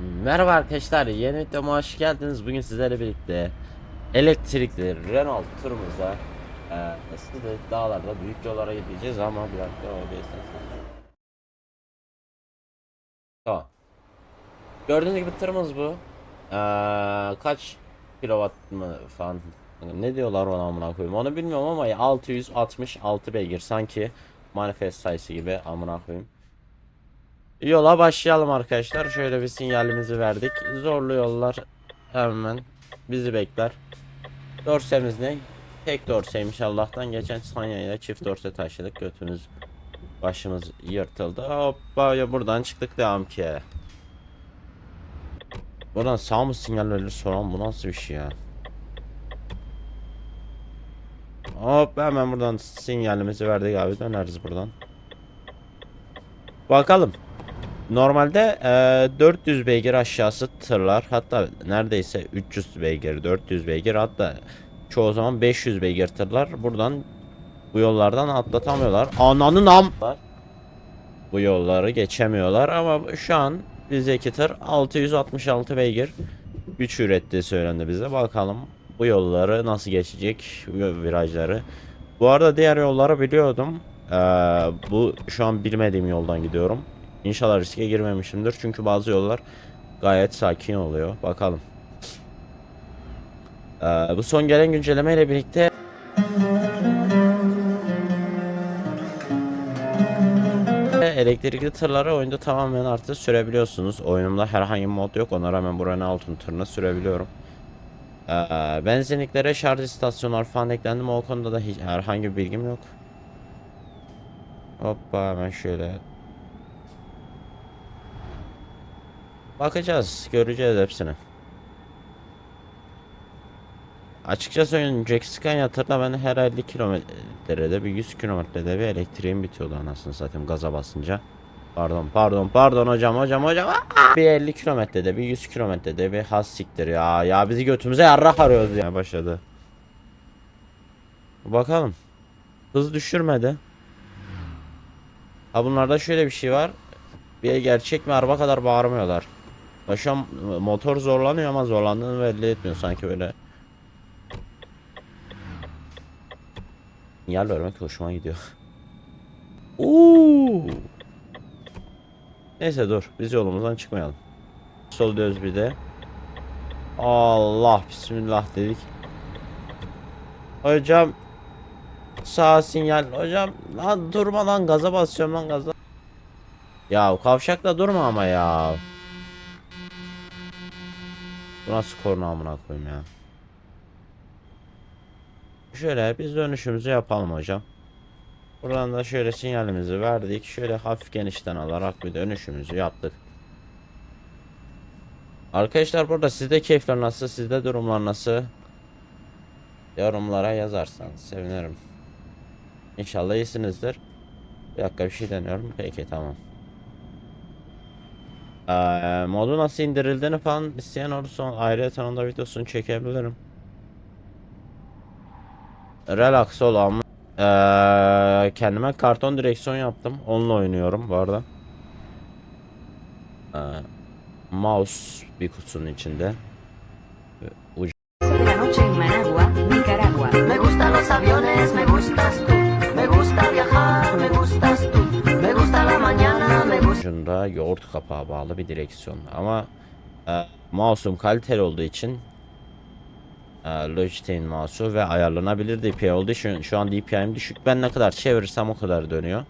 Merhaba arkadaşlar, yeni videoma hoş geldiniz. Bugün sizlerle birlikte elektrikli Renault turumuza e, size dağlarda büyük yollara gideceğiz ama bir dakika o bir Tamam. Gördüğünüz gibi tırımız bu. E, kaç kilowatt mı falan ne diyorlar ona amına koyayım onu bilmiyorum ama 666 beygir sanki manifest sayısı gibi amına koyayım. Yola başlayalım arkadaşlar. Şöyle bir sinyalimizi verdik. Zorlu yollar hemen bizi bekler. Dorsemiz ne? Tek dorseymiş Allah'tan. Geçen Sanya'ya çift dorse taşıdık. Götümüz başımız yırtıldı. Hoppa ya buradan çıktık devam ki. Buradan sağ mı sinyal verir soran bu nasıl bir şey ya? Hop hemen buradan sinyalimizi verdik abi döneriz buradan. Bakalım. Normalde e, 400 beygir aşağısı tırlar hatta neredeyse 300 beygir 400 beygir hatta çoğu zaman 500 beygir tırlar buradan bu yollardan atlatamıyorlar. Ananın am bu yolları geçemiyorlar ama şu an bizdeki tır 666 beygir güç ürettiği söylendi bize. Bakalım bu yolları nasıl geçecek virajları. Bu arada diğer yolları biliyordum. Ee, bu şu an bilmediğim yoldan gidiyorum. İnşallah riske girmemişimdir. Çünkü bazı yollar gayet sakin oluyor. Bakalım. Ee, bu son gelen güncelleme ile birlikte elektrikli tırları oyunda tamamen artık sürebiliyorsunuz. Oyunumda herhangi mod yok. Ona rağmen bu altın tırını sürebiliyorum. Ee, benzinliklere şarj istasyonlar falan eklendi mi o konuda da hiç herhangi bir bilgim yok. Hoppa hemen şöyle Bakacağız, göreceğiz hepsini. Açıkçası önceki Scania tırda ben her 50 kilometrede bir 100 kilometrede bir elektriğim bitiyordu anasını satayım gaza basınca. Pardon pardon pardon hocam hocam hocam. Bir 50 kilometrede bir 100 kilometrede bir has siktir ya. Ya bizi götümüze yarrak arıyoruz ya başladı. Bakalım. Hız düşürmedi. Ha bunlarda şöyle bir şey var. Bir gerçek mi araba kadar bağırmıyorlar. Ya şu an motor zorlanıyor ama zorlandığını belli etmiyor sanki böyle. Sinyal vermek hoşuma gidiyor. Oo. Neyse dur biz yolumuzdan çıkmayalım. Sol diyoruz bir de. Allah bismillah dedik. Hocam sağ sinyal hocam lan durma lan gaza basıyorum lan gaza. Ya kavşakta durma ama ya. Bu nasıl korna amına koyayım ya. Şöyle biz dönüşümüzü yapalım hocam. Buradan da şöyle sinyalimizi verdik. Şöyle hafif genişten alarak bir dönüşümüzü yaptık. Arkadaşlar burada sizde keyifler nasıl? Sizde durumlar nasıl? Yorumlara yazarsanız sevinirim. İnşallah iyisinizdir. Bir dakika bir şey deniyorum. Peki tamam. Ee, modu nasıl indirildiğini falan isteyen olursa ayrıca onda videosunu çekebilirim. Relax ol ama. Ee, kendime karton direksiyon yaptım. Onunla oynuyorum bu arada. Ee, mouse bir kutunun içinde. Ucu. Me gustan los aviones, me gustas tú. Ucunda yoğurt kapağı bağlı bir direksiyon. Ama e, mouse'um kaliteli olduğu için e, Logitech'in mouse'u ve ayarlanabilir DPI olduğu için şu an DPI'm düşük. Ben ne kadar çevirirsem o kadar dönüyor.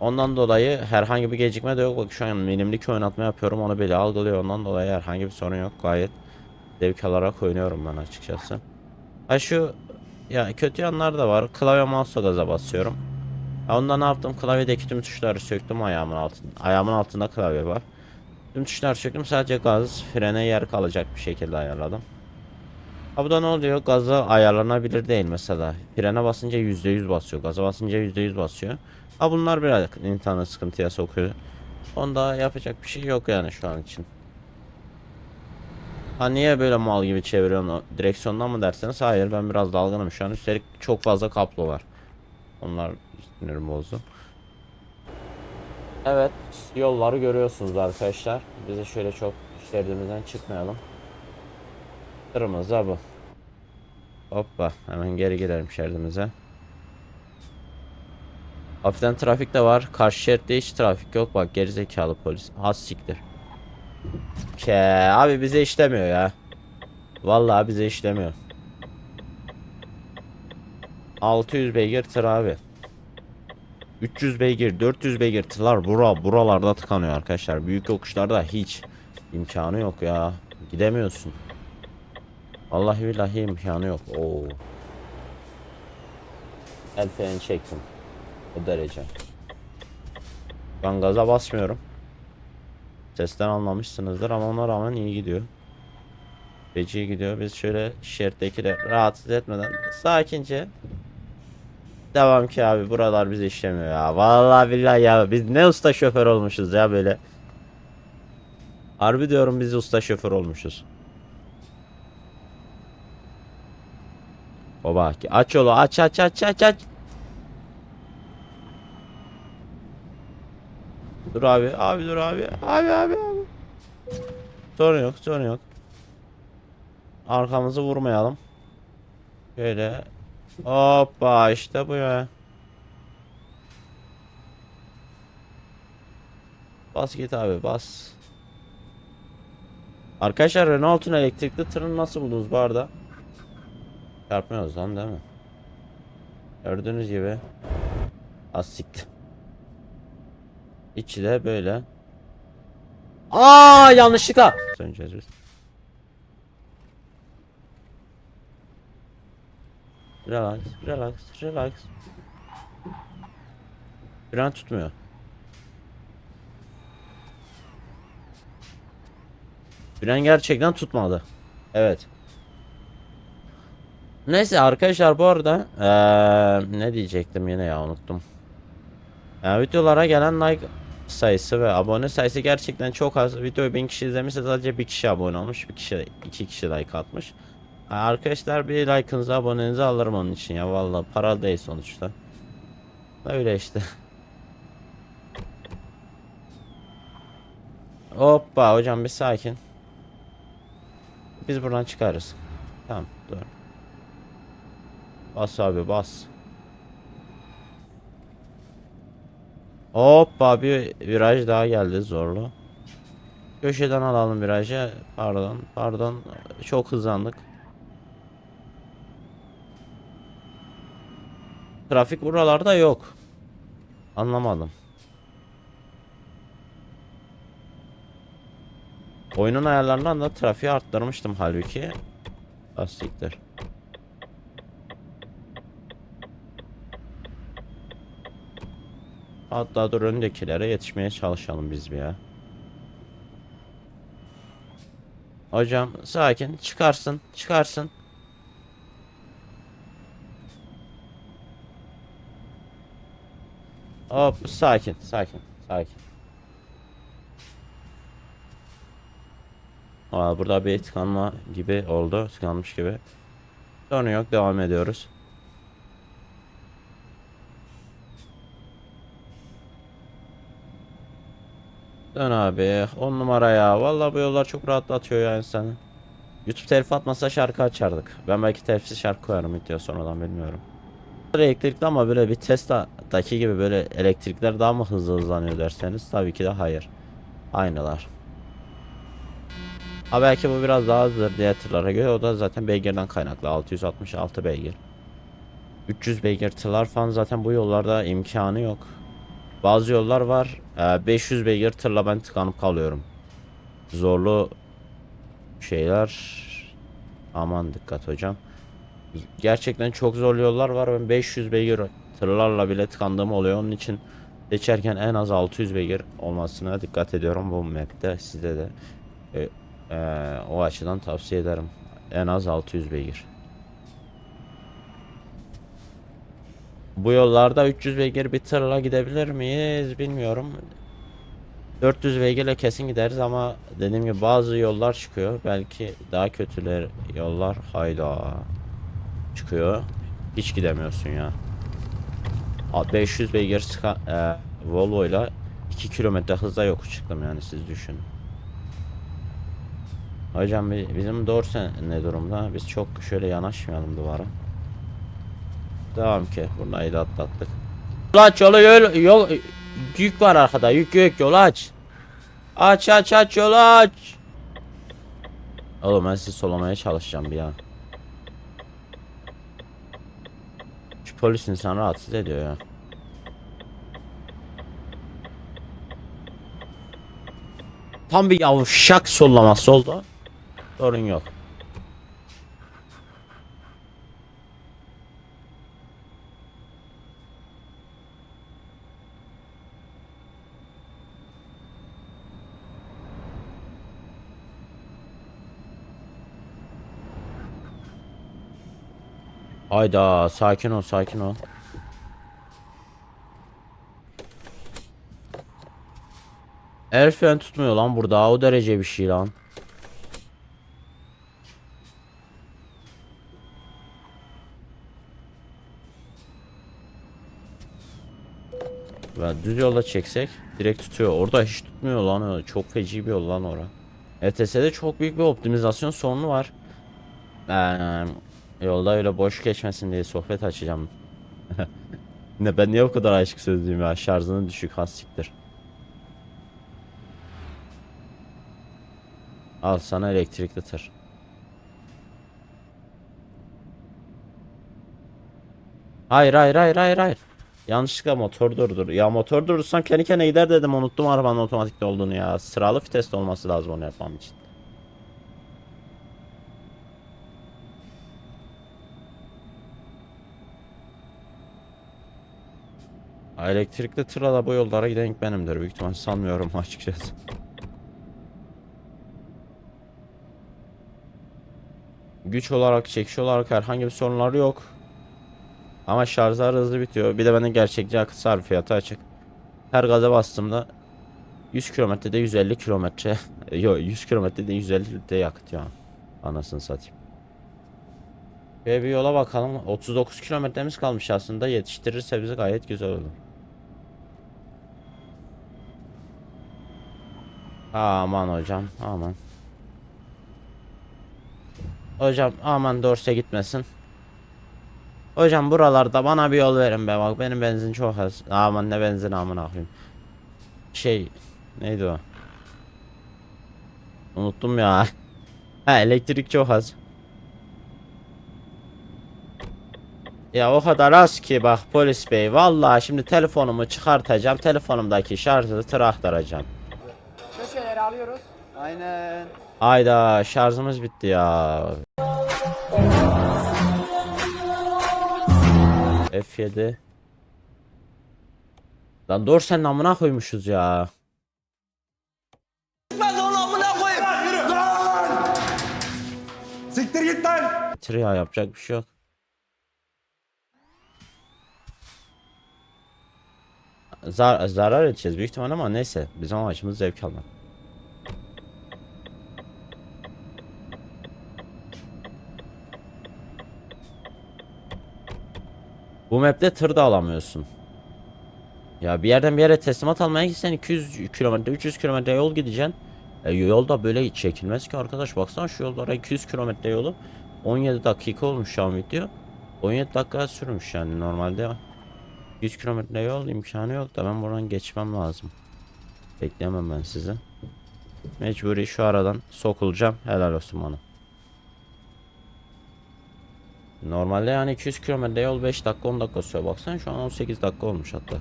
Ondan dolayı herhangi bir gecikme de yok. Bak şu an minimlik oynatma yapıyorum onu bile algılıyor. Ondan dolayı herhangi bir sorun yok. Gayet zevk alarak oynuyorum ben açıkçası. Ha şu ya kötü yanlar da var. Klavye mouse'la gaza basıyorum. Ya onda ne yaptım? Klavyedeki tüm tuşları söktüm ayağımın altında. Ayağımın altında klavye var. Tüm tuşları söktüm. Sadece gaz, frene yer kalacak bir şekilde ayarladım. Ha bu da ne oluyor? Gaza ayarlanabilir değil mesela. Frene basınca %100 basıyor. Gaza basınca %100 basıyor. Ha bunlar biraz insanı sıkıntıya sokuyor. Onda yapacak bir şey yok yani şu an için. Ha niye böyle mal gibi çeviriyorsun direksiyondan mı derseniz hayır ben biraz dalgınım şu an üstelik çok fazla kaplo var. Onlar sinirim bozdu. Evet, yolları görüyorsunuz arkadaşlar. Biz de şöyle çok şeridimizden çıkmayalım. Tırımız da bu. Hoppa, hemen geri girelim şeridimize. Hafiften trafik de var. Karşı şeritte hiç trafik yok. Bak gerizekalı polis. Has siktir. Ke abi bize işlemiyor ya. Vallahi bize işlemiyor. 600 beygir tır abi. 300 beygir, 400 beygir tırlar bura buralarda tıkanıyor arkadaşlar. Büyük yokuşlarda hiç imkanı yok ya. Gidemiyorsun. Vallahi billahi imkanı yok. Oo. El freni çektim. O derece. Ben gaza basmıyorum. Sesten anlamışsınızdır ama ona rağmen iyi gidiyor. Feci gidiyor. Biz şöyle şerittekileri rahatsız etmeden sakince Devam ki abi buralar bize işlemiyor ya. Vallahi billahi ya biz ne usta şoför olmuşuz ya böyle. Harbi diyorum biz usta şoför olmuşuz. Bak aç yolu aç aç aç aç aç. Dur abi abi dur abi abi abi abi. Sorun yok sorun yok. Arkamızı vurmayalım. Şöyle Hoppa işte bu ya. Bas git abi bas. Arkadaşlar Renault'un elektrikli tırını nasıl buldunuz bu arada? Çarpmıyoruz lan değil mi? Gördüğünüz gibi. Az sikti. İçi de böyle. Aa yanlışlıkla. Söneceğiz biz. Relax, relax, relax. Fren tutmuyor. Fren gerçekten tutmadı. Evet. Neyse arkadaşlar bu arada eee, ne diyecektim yine ya unuttum. Yani videolara gelen like sayısı ve abone sayısı gerçekten çok az. Videoyu 1000 kişi izlemişse sadece bir kişi abone olmuş, bir kişi iki kişi like atmış. Arkadaşlar bir like'ınızı abonenizi alırım onun için ya vallahi para değil sonuçta. Öyle işte. Hoppa hocam bir sakin. Biz buradan çıkarız. Tamam dur. Bas abi bas. Hoppa bir viraj daha geldi zorlu. Köşeden alalım virajı. Pardon pardon çok hızlandık. Trafik buralarda yok. Anlamadım. Oyunun ayarlarından da trafiği arttırmıştım halbuki. Lastiktir. Hatta dur öndekilere yetişmeye çalışalım biz bir ya. Hocam sakin çıkarsın çıkarsın. Hop sakin sakin sakin. Aa, burada bir tıkanma gibi oldu. Tıkanmış gibi. Sorun yok devam ediyoruz. Dön abi 10 numara ya. Vallahi bu yollar çok rahatlatıyor ya insanı. YouTube telif atmasa şarkı açardık. Ben belki telifsiz şarkı koyarım video sonradan bilmiyorum. Elektrikli ama böyle bir Tesla'daki gibi böyle elektrikler daha mı hızlı hızlanıyor derseniz tabii ki de hayır. Aynılar. Ha belki bu biraz daha hızlıdır diğer göre o da zaten beygirden kaynaklı 666 beygir. 300 beygir tırlar falan zaten bu yollarda imkanı yok. Bazı yollar var e, 500 beygir tırla ben tıkanıp kalıyorum. Zorlu şeyler aman dikkat hocam. Gerçekten çok zor yollar var. Ben 500 beygir tırlarla bile tıkandığım oluyor. Onun için geçerken en az 600 beygir olmasına dikkat ediyorum bu map'te. Size de e, e, o açıdan tavsiye ederim. En az 600 beygir. Bu yollarda 300 beygir bir tırla gidebilir miyiz bilmiyorum. 400 beygirle kesin gideriz ama dediğim gibi bazı yollar çıkıyor. Belki daha kötüler yollar hayda çıkıyor. Hiç gidemiyorsun ya. A- 500 beygir sıka, e, Volvo ile 2 kilometre hızla yokuş çıktım yani siz düşünün. Hocam bi- bizim dorse ne durumda? Biz çok şöyle yanaşmayalım duvara. Devam ki. Burayı da atlattık. Yol aç yolu yol, yol yük var arkada yük yük yol aç. Aç aç aç yolu aç. Oğlum ben sizi solamaya çalışacağım bir an. Polis insanı rahatsız ediyor ya. Tam bir yavşak sollaması oldu. Sorun yok. Hayda sakin ol sakin ol. El fren tutmuyor lan burada o derece bir şey lan. Ve düz yolda çeksek direkt tutuyor. Orada hiç tutmuyor lan. o. Çok feci bir yol lan ora. ETS'de çok büyük bir optimizasyon sorunu var. Ben yolda öyle boş geçmesin diye sohbet açacağım. ne ben niye o kadar aşık sözlüyüm ya? Şarjının düşük hastiktir. Al sana elektrikli tır. Hayır hayır hayır hayır hayır. Yanlışlıkla motor durdur. Ya motor durdursam kendi kendine gider dedim unuttum arabanın otomatikte olduğunu ya. Sıralı viteste olması lazım onu yapmam için. Elektrikli tırla bu yollara giden benimdir. Büyük ihtimal sanmıyorum açıkçası. Güç olarak, çekiş olarak herhangi bir sorunları yok. Ama şarjlar hızlı bitiyor. Bir de bende gerçekçi akıl sarfiyatı açık. Her gaza bastığımda 100 kilometrede 150 kilometre yok 100 kilometrede 150 litre yakıt ya. Anasını satayım. Ve bir yola bakalım. 39 kilometremiz kalmış aslında. Yetiştirirse bizi gayet güzel olur. Aman hocam aman. Hocam aman dorse gitmesin. Hocam buralarda bana bir yol verin be bak benim benzin çok az. Aman ne benzin amına koyayım. Şey neydi o? Unuttum ya. Ha elektrik çok az. Ya o kadar az ki bak polis bey vallahi şimdi telefonumu çıkartacağım telefonumdaki şarjı tıra aktaracağım. Köşeleri alıyoruz. Aynen. Hayda şarjımız bitti ya. F7 Lan dur sen amına koymuşuz ya. Siktir git lan. Bitir ya yapacak bir şey yok. Zar zarar edeceğiz büyük ihtimal ama neyse bizim amacımız zevk almak. Bu map'te tır da alamıyorsun. Ya bir yerden bir yere teslimat almaya gitsen 200 kilometre 300 kilometre yol gideceksin. E, yolda böyle çekilmez ki arkadaş baksana şu yollara 200 kilometre yolu 17 dakika olmuş şu an video. 17 dakika sürmüş yani normalde 100 kilometre yol imkanı yok da ben buradan geçmem lazım. Bekleyemem ben sizi. Mecburi şu aradan sokulacağım. Helal olsun bana. Normalde yani 200 kilometre yol 5 dakika 10 dakika sürüyor. Baksana şu an 18 dakika olmuş hatta.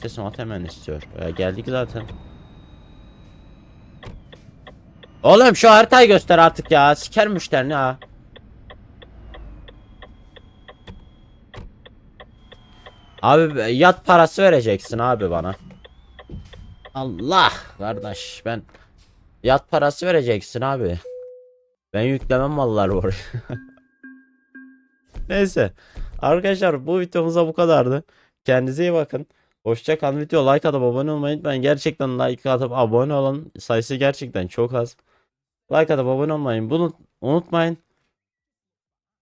Teslimat hemen istiyor. E, geldik zaten. Oğlum şu haritayı göster artık ya. Siker müşterini ha. Abi yat parası vereceksin abi bana. Allah kardeş ben yat parası vereceksin abi. Ben yüklemem malları oraya. Neyse. Arkadaşlar bu videomuzda bu kadardı. Kendinize iyi bakın. Hoşça kalın. Video like atıp abone olmayı unutmayın. Gerçekten like atıp abone olan sayısı gerçekten çok az. Like atıp abone olmayı bunu unutmayın.